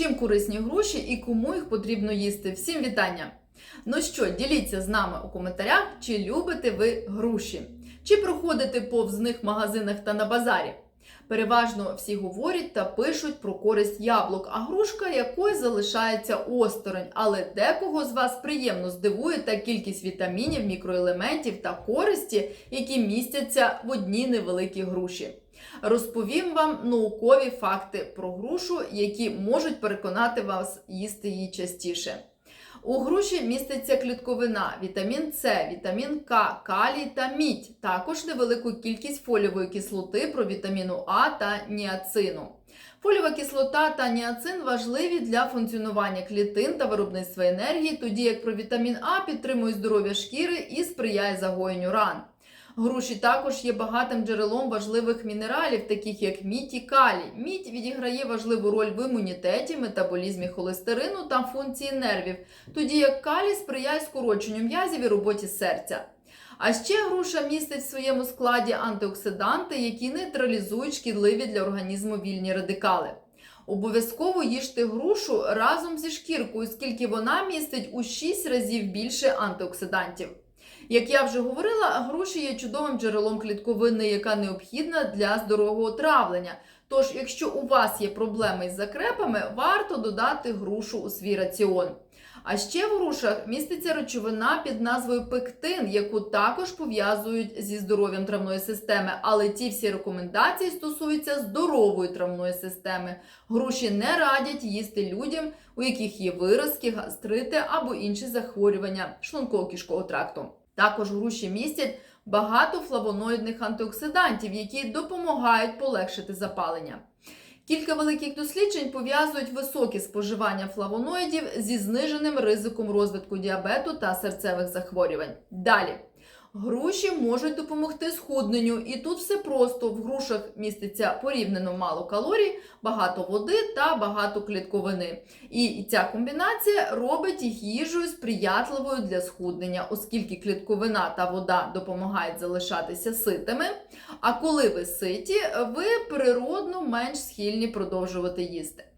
Чим корисні груші і кому їх потрібно їсти? Всім вітання! Ну що, діліться з нами у коментарях, чи любите ви груші, чи проходите повз них в магазинах та на базарі. Переважно всі говорять та пишуть про користь яблук, а грушка якої залишається осторонь. Але декого з вас приємно здивує та кількість вітамінів, мікроелементів та користі, які містяться в одній невеликій груші. Розповім вам наукові факти про грушу, які можуть переконати вас їсти її частіше. У груші міститься клітковина, вітамін С, вітамін К, калій та мідь, також невелику кількість фолієвої кислоти, провітаміну А та ніацину. Фолієва кислота та ніацин важливі для функціонування клітин та виробництва енергії, тоді як провітамін А підтримує здоров'я шкіри і сприяє загоєнню ран. Груші також є багатим джерелом важливих мінералів, таких як мідь і калій. Мідь відіграє важливу роль в імунітеті, метаболізмі холестерину та функції нервів, тоді як калій сприяє скороченню м'язів і роботі серця. А ще груша містить в своєму складі антиоксиданти, які нейтралізують шкідливі для організму вільні радикали. Обов'язково їжте грушу разом зі шкіркою, оскільки вона містить у 6 разів більше антиоксидантів. Як я вже говорила, груші є чудовим джерелом клітковини, яка необхідна для здорового травлення. Тож, якщо у вас є проблеми із закрепами, варто додати грушу у свій раціон. А ще в грушах міститься речовина під назвою пектин, яку також пов'язують зі здоров'ям травної системи. Але ті всі рекомендації стосуються здорової травної системи. Груші не радять їсти людям, у яких є виразки, гастрити або інші захворювання шлунково-кишкового тракту. Також груші містять багато флавоноїдних антиоксидантів, які допомагають полегшити запалення. Кілька великих досліджень пов'язують високе споживання флавоноїдів зі зниженим ризиком розвитку діабету та серцевих захворювань. Далі. Груші можуть допомогти схудненню, і тут все просто в грушах міститься порівняно мало калорій, багато води та багато клітковини. І ця комбінація робить їх їжею сприятливою для схуднення, оскільки клітковина та вода допомагають залишатися ситими. А коли ви ситі, ви природно менш схильні продовжувати їсти.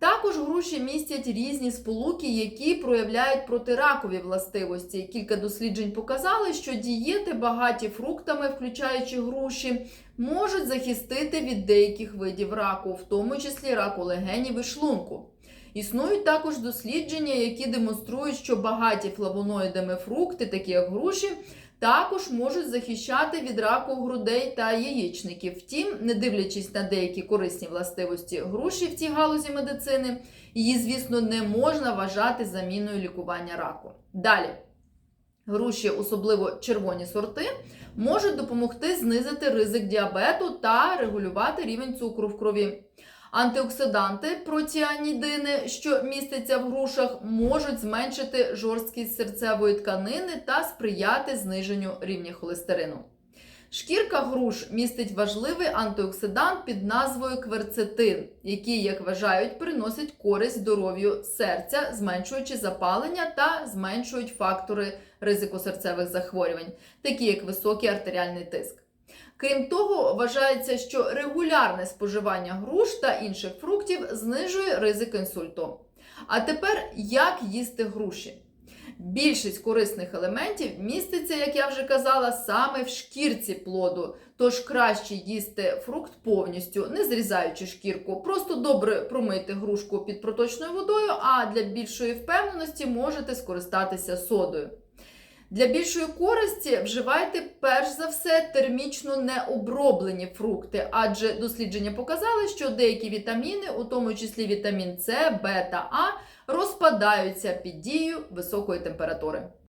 Також груші містять різні сполуки, які проявляють протиракові властивості. Кілька досліджень показали, що дієти, багаті фруктами, включаючи груші, можуть захистити від деяких видів раку, в тому числі раку легенів і шлунку. Існують також дослідження, які демонструють, що багаті флавоноїдами фрукти, такі як груші, також можуть захищати від раку грудей та яєчників. Втім, не дивлячись на деякі корисні властивості груші в цій галузі медицини, її, звісно, не можна вважати заміною лікування раку. Далі. Груші, особливо червоні сорти, можуть допомогти знизити ризик діабету та регулювати рівень цукру в крові. Антиоксиданти протіанідини, що містяться в грушах, можуть зменшити жорсткість серцевої тканини та сприяти зниженню рівня холестерину. Шкірка груш містить важливий антиоксидант під назвою кверцетин, який, як вважають, приносить користь здоров'ю серця, зменшуючи запалення та зменшують фактори ризику серцевих захворювань, такі як високий артеріальний тиск. Крім того, вважається, що регулярне споживання груш та інших фруктів знижує ризик інсульту. А тепер як їсти груші? Більшість корисних елементів міститься, як я вже казала, саме в шкірці плоду. Тож краще їсти фрукт повністю, не зрізаючи шкірку. Просто добре промийте грушку під проточною водою, а для більшої впевненості можете скористатися содою. Для більшої користі вживайте перш за все термічно необроблені фрукти, адже дослідження показали, що деякі вітаміни, у тому числі вітамін С, Б та А, розпадаються під дією високої температури.